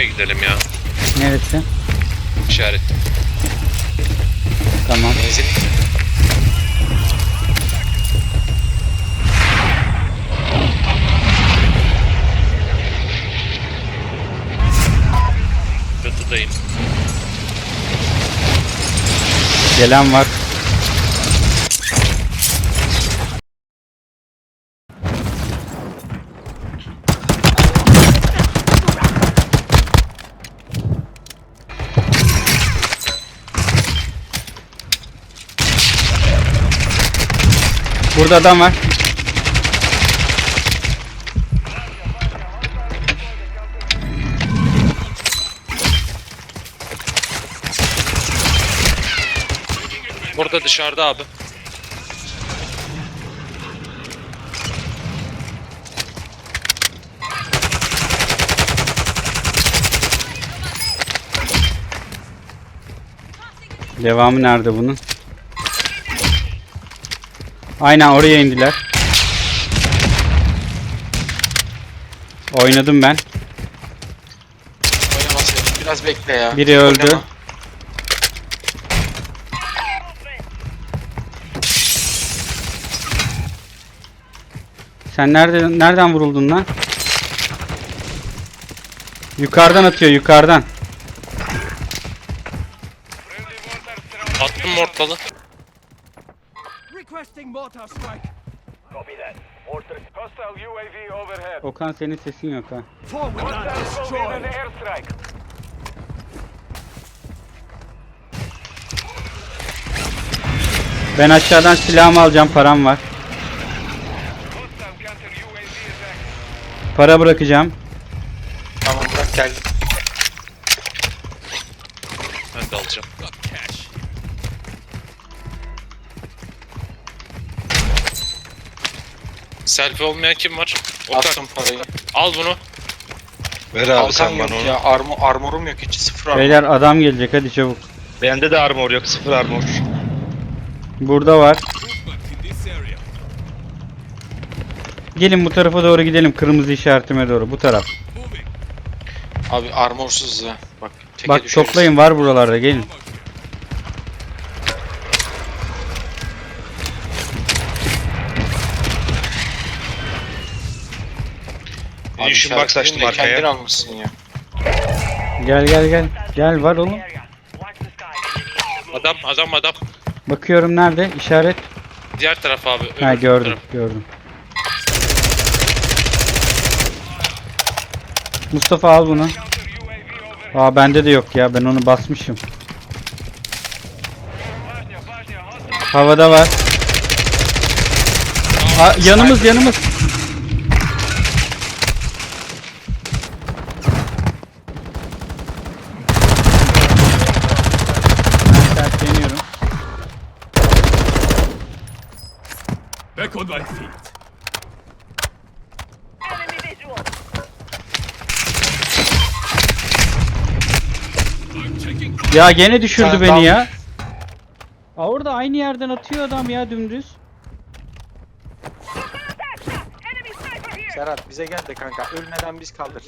Şuraya gidelim ya. Neresi? İşaret. Tamam. Benzin. Çatıdayım. Gelen var. Burada adam var. Burada dışarıda abi. Devamı nerede bunun? Aynen oraya indiler. Oynadım ben. Biraz bekle ya. Biri öldü. Oynama. Sen nerede nereden vuruldun lan? Yukarıdan atıyor yukarıdan. Attım mortalı. Requesting mortar strike. Copy that. Mortar. Hostile UAV overhead. Okan senin sesin yok ha. Forward and airstrike. Ben aşağıdan silahımı alacağım param var. Hostile counter UAV is active. Para bırakacağım. Tamam bırak geldim. Selfie olmayan kim var? Okan. Attım parayı. Al bunu. Ver abi Kalkan sen yok bana onu. ya. Armor, armorum yok hiç. Sıfır armor. Beyler adam gelecek hadi çabuk. Bende de armor yok. Sıfır armor. Burada var. Gelin bu tarafa doğru gidelim. Kırmızı işaretime doğru. Bu taraf. Abi armorsuz ya. Bak. Teke Bak düşeriz. toplayın var buralarda gelin. Abi Munition box işaretleyin açtım de arkaya. Kendin almışsın ya. Gel gel gel. Gel var oğlum. Adam adam adam. Bakıyorum nerede? İşaret. Diğer taraf abi. Ha gördüm taraf. gördüm. Mustafa al bunu. Aa bende de yok ya ben onu basmışım. Havada var. Aa, yanımız yanımız. Ben tersleniyorum. Back on my feet. Ya gene düşürdü Sen beni ya. Aa orada aynı yerden atıyor adam ya dümdüz. Serhat bize gel de kanka. Ölmeden biz kaldır.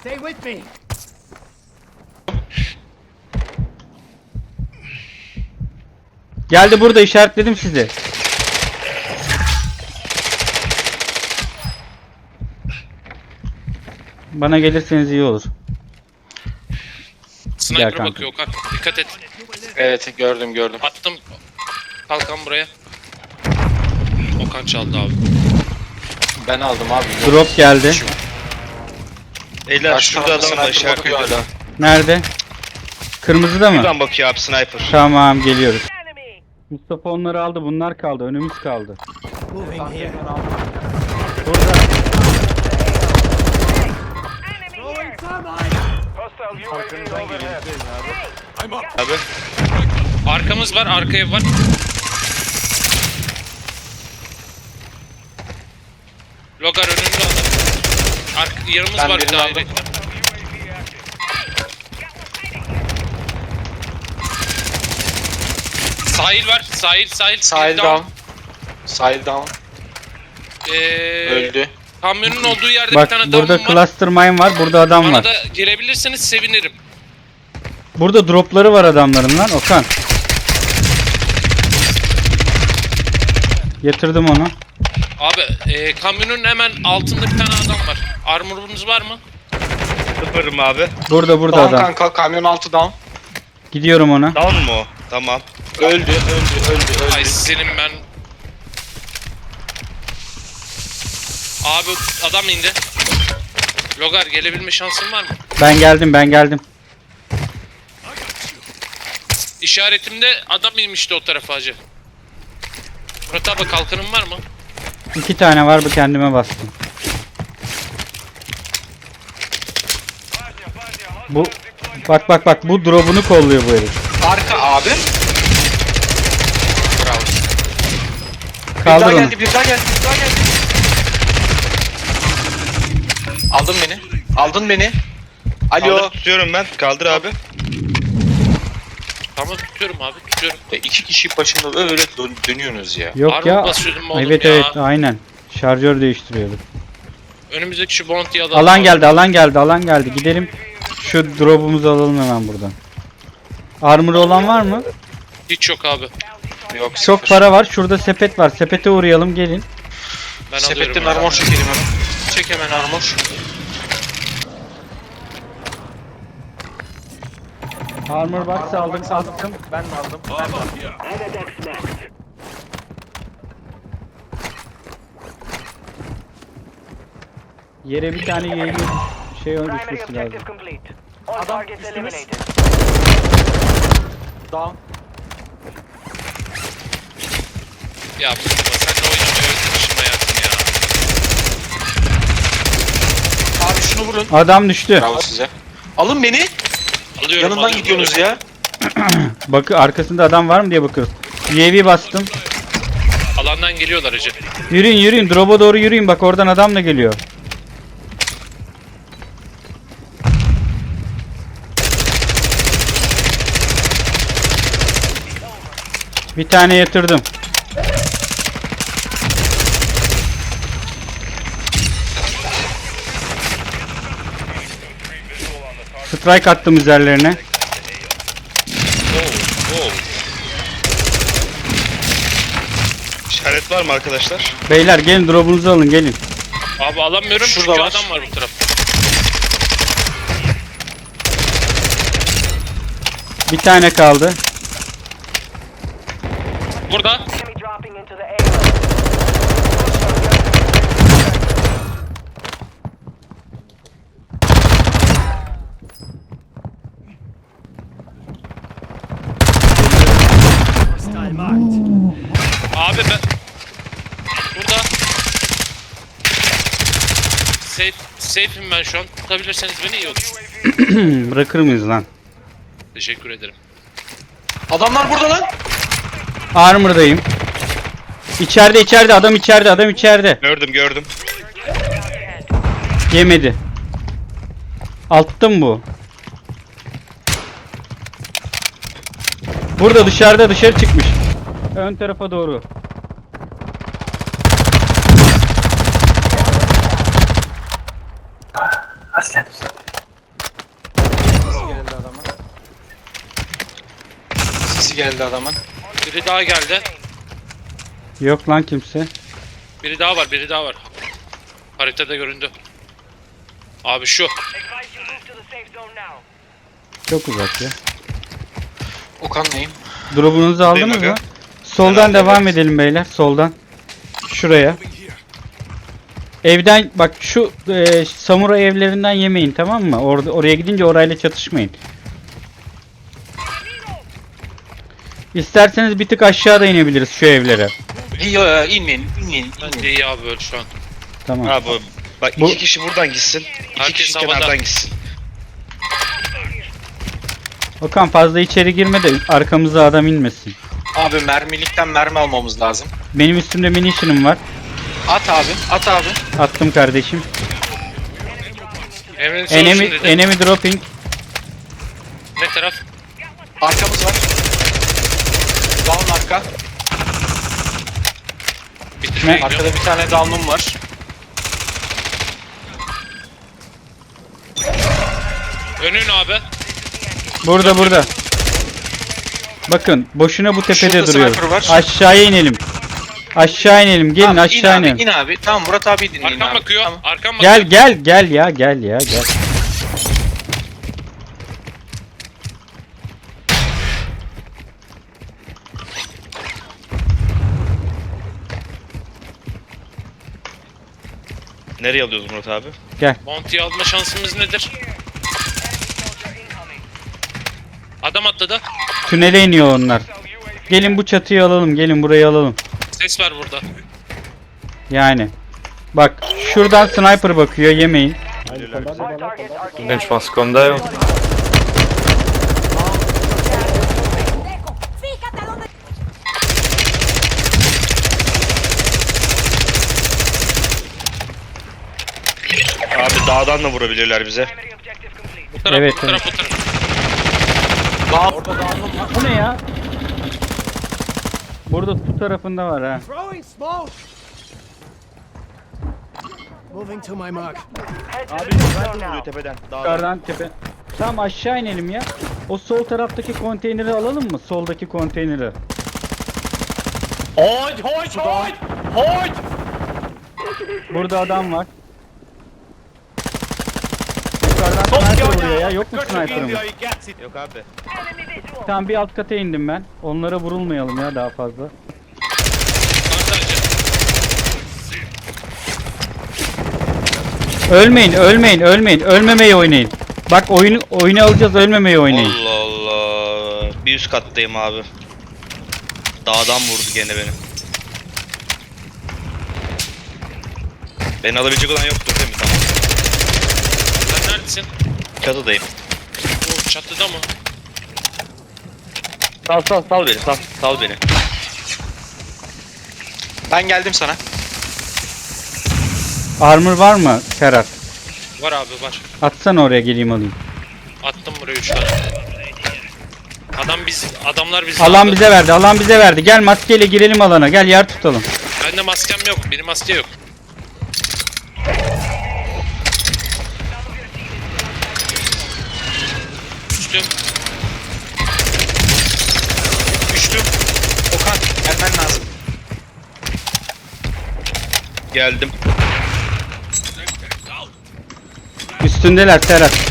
Stay with me. Geldi burada işaretledim sizi. Bana gelirseniz iyi olur. Sniper kanka. bakıyor Okan. Dikkat et. Evet gördüm gördüm. Attım. Kalkan buraya. Okan çaldı abi. Ben aldım abi. Drop geldi. Beyler Karşı şurada tarafta adam var sniper bakıyor hala. Nerede? Kırmızıda mı? Buradan bakıyor abi sniper. Tamam geliyoruz. Mustafa onları aldı bunlar kaldı önümüz kaldı. Moving here. Burada. Abi. Arkamız var, arka ev var. Logar önünde adam. Ark yanımız Ben var bir aldım. direkt var. Sahil var, sahil, sahil. Sahil down. Sahil down. Ee, Öldü. Kamyonun olduğu yerde Bak bir tane burada damım var. cluster mine var. Burada adam Bana var. da gelebilirseniz sevinirim. Burada dropları var adamların lan Okan. Yatırdım onu. Abi e, kamyonun hemen altında bir tane adam var. Armorunuz var mı? Sıfırım abi. Burada burada Down adam. kanka kamyon altı down. Gidiyorum ona. Down mu o? Tamam. Öldü öldü öldü Ay öldü. senin ben. Abi adam indi. Logar gelebilme şansın var mı? Ben geldim ben geldim. İşaretimde adam inmişti o tarafa hacı. Murat abi kalkanın var mı? İki tane var bu kendime bastım. Bu bak bak bak bu drop'unu kolluyor bu herif. Arka abi. Bravo. Bir Kaldır daha onu. geldi bir daha geldi bir daha geldi. Aldın beni. Aldın beni. Alo. Kaldır tutuyorum ben. Kaldır abi. Tamam tutuyorum abi tutuyorum. Ya iki kişi başında öyle dön- dönüyorsunuz ya. Yok Armor ya. basıyordum oğlum Evet ya. evet aynen. Şarjör değiştiriyorduk. Önümüzdeki şu bounty'yi alalım. Alan geldi alan geldi alan geldi. Gidelim. Şu drop'umuzu alalım hemen buradan. Armor olan var mı? Hiç yok abi. Yok Çok para var. Şurada sepet var. Sepete uğrayalım gelin. Ben Sepetten armor çekelim hemen. Çek hemen armor. Armor box aldım attım. Ben de aldım. Yere bir tane yayın şey Primary düşmesi lazım. targets üstümüz. Down. Ya baba sen de oynamayı özlemişim hayatım ya. Abi şunu vurun. Adam düştü. Bravo size. Alın beni. Alıyorum Yanından alıyorum, gidiyorsunuz alıyorum. ya. Bak arkasında adam var mı diye bakıyoruz. UAV bastım. Alandan geliyorlar hacı. Yürüyün yürüyün. Drop'a doğru yürüyün. Bak oradan adam da geliyor. Bir tane yatırdım. Strike attım üzerlerine. Oo, oo. İşaret var mı arkadaşlar? Beyler gelin drop'unuzu alın gelin. Abi alamıyorum Şurada çünkü var. adam var bu tarafta. Bir tane kaldı. Burada. Enemy dropping into the AO. Hostile marked. Abi ben... Burada. Safe, safe'im ben şu an. Tutabilirseniz beni iyi olur. Bırakır mıyız lan? Teşekkür ederim. Adamlar burada lan. Armor'dayım. İçeride içeride adam içeride adam içeride. Gördüm gördüm. Yemedi. Altta mı bu? Burada dışarıda dışarı çıkmış. Ön tarafa doğru. Geldi adamın. Sesi geldi adamın. Biri daha geldi. Yok lan kimse. Biri daha var, biri daha var. Haritada göründü. Abi şu. Çok uzak ya. Okan neyim? Drop'unuzu aldınız mı? Soldan Herhalde devam evet. edelim beyler. Soldan. Şuraya. Evden bak şu e, samuray evlerinden yemeyin tamam mı? Orada oraya gidince orayla çatışmayın. İsterseniz bir tık aşağıda inebiliriz şu evlere. İyi ya inmeyin inmeyin Bence inmeyin. iyi abi böyle şu an. Tamam. Abi bak Bu- iki kişi buradan gitsin. İki Herkes kişi havada. kenardan gitsin. Okan fazla içeri girme de arkamıza adam inmesin. Abi mermilikten mermi almamız lazım. Benim üstümde munition'ım var. At abi, at abi. Attım kardeşim. Evin Enemy, dropping. Ne taraf? Arkamız var. Down arka. Bitirmeye. Arkada bir tane down'um var. Önün abi. Burada burada. Bakın boşuna bu tepede Şurada duruyoruz. sniper var. Aşağıya inelim. Aşağı inelim. Gelin Tamam, aşağı in abi, inelim. in abi. Tamam Murat abi dinleyin Arkam abi. bakıyor. Tamam. Arkam bakıyor. Gel gel gel ya gel ya gel. Nereye alıyoruz Murat abi? Monty'yi alma şansımız nedir? Adam atladı. Tünele iniyor onlar. Gelin bu çatıyı alalım. Gelin burayı alalım. Ses var burada. Yani. Bak şuradan sniper bakıyor yemeyin. Ben je pense. Abi dağdan da vurabilirler bize. Bu taraf, Evet, bu taraf, bu taraf. Bu ne ya? Burada su tarafında var ha. Throwing smoke. Moving to my mark. Abi nereden vuruyor tepeden? Dağdan. Yukarıdan tepe. Tamam aşağı inelim ya. O sol taraftaki konteyneri alalım mı? Soldaki konteyneri. Hold, hold, hold, hold. Burada adam var. Yukarıdan sniper vuruyor ya. Yok mu sniper'ımız? Yok abi. Tamam bir alt kata indim ben. Onlara vurulmayalım ya daha fazla. Ölmeyin, ölmeyin, ölmeyin. Ölmemeyi oynayın. Bak oyunu oyunu alacağız, ölmemeyi oynayın. Allah Allah. Bir üst kattayım abi. Dağdan vurdu gene beni. Beni alabilecek olan yoktur değil mi? Tamam. Sen neredesin? Çatıdayım. O çatıda mı? Sal sal sal beni sal. Sal beni. Ben geldim sana. Armor var mı Serhat? Var abi var. Atsana oraya geleyim alayım. Attım buraya 3 tane. Adam biz, adamlar bizi Alan aldı. bize verdi, alan bize verdi. Gel maskeyle girelim alana. Gel yer tutalım. Bende maskem yok. Benim maske yok. Geldim. Üstündeler Serhat.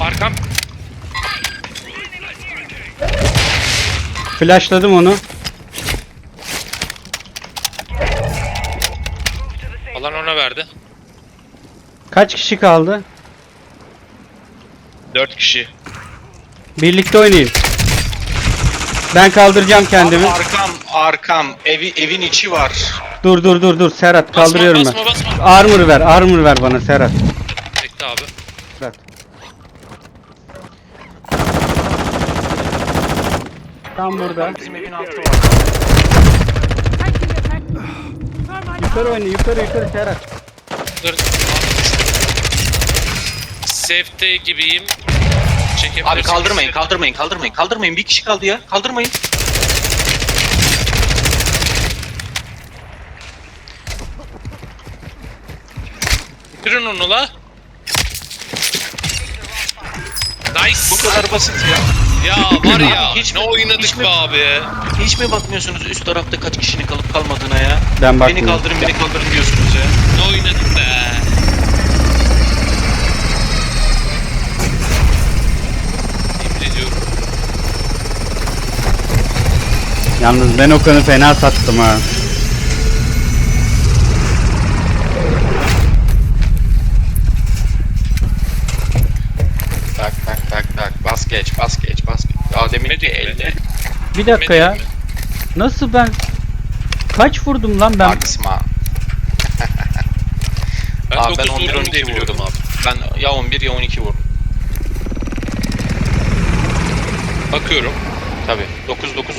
Arkam. Flashladım onu. Alan ona verdi. Kaç kişi kaldı? Dört kişi. Birlikte oynayın. Ben kaldıracağım kendimi. Abi arkam arkam evi evin içi var. Dur dur dur dur Serhat kaldırıyorum basma, ben. basma. Armor ver, armor ver bana Serhat. Bekle abi. Serhat. Tam burada. Yukarı oyna, yukarı yukarı Serhat. Dur. Safety gibiyim. Çekebilirsin. Abi kaldırmayın kaldırmayın kaldırmayın kaldırmayın bir kişi kaldı ya kaldırmayın. Bitirin onu la. Nice. Bu kadar basit ya. Ya var ya Hiç ne mi- oynadık hiç mi- be abi. Hiç mi bakmıyorsunuz üst tarafta kaç kişinin kalıp kalmadığına ya? Ben Beni bakmıyorum. kaldırın beni kaldırın diyorsunuz ya. Ne oynadık be. Yalnız ben Okan'ı fena sattım ha. Geç bas geç bas geç. Daha demin ki elde. Bir dakika ya. Nasıl ben Kaç vurdum lan ben? Maxima. Ben Abi ben 9 11 vurdum diye 12 biliyordum vurdum abi. abi. Ben ya 11 ya 12 vurdum. Bakıyorum. Tabii. 9 9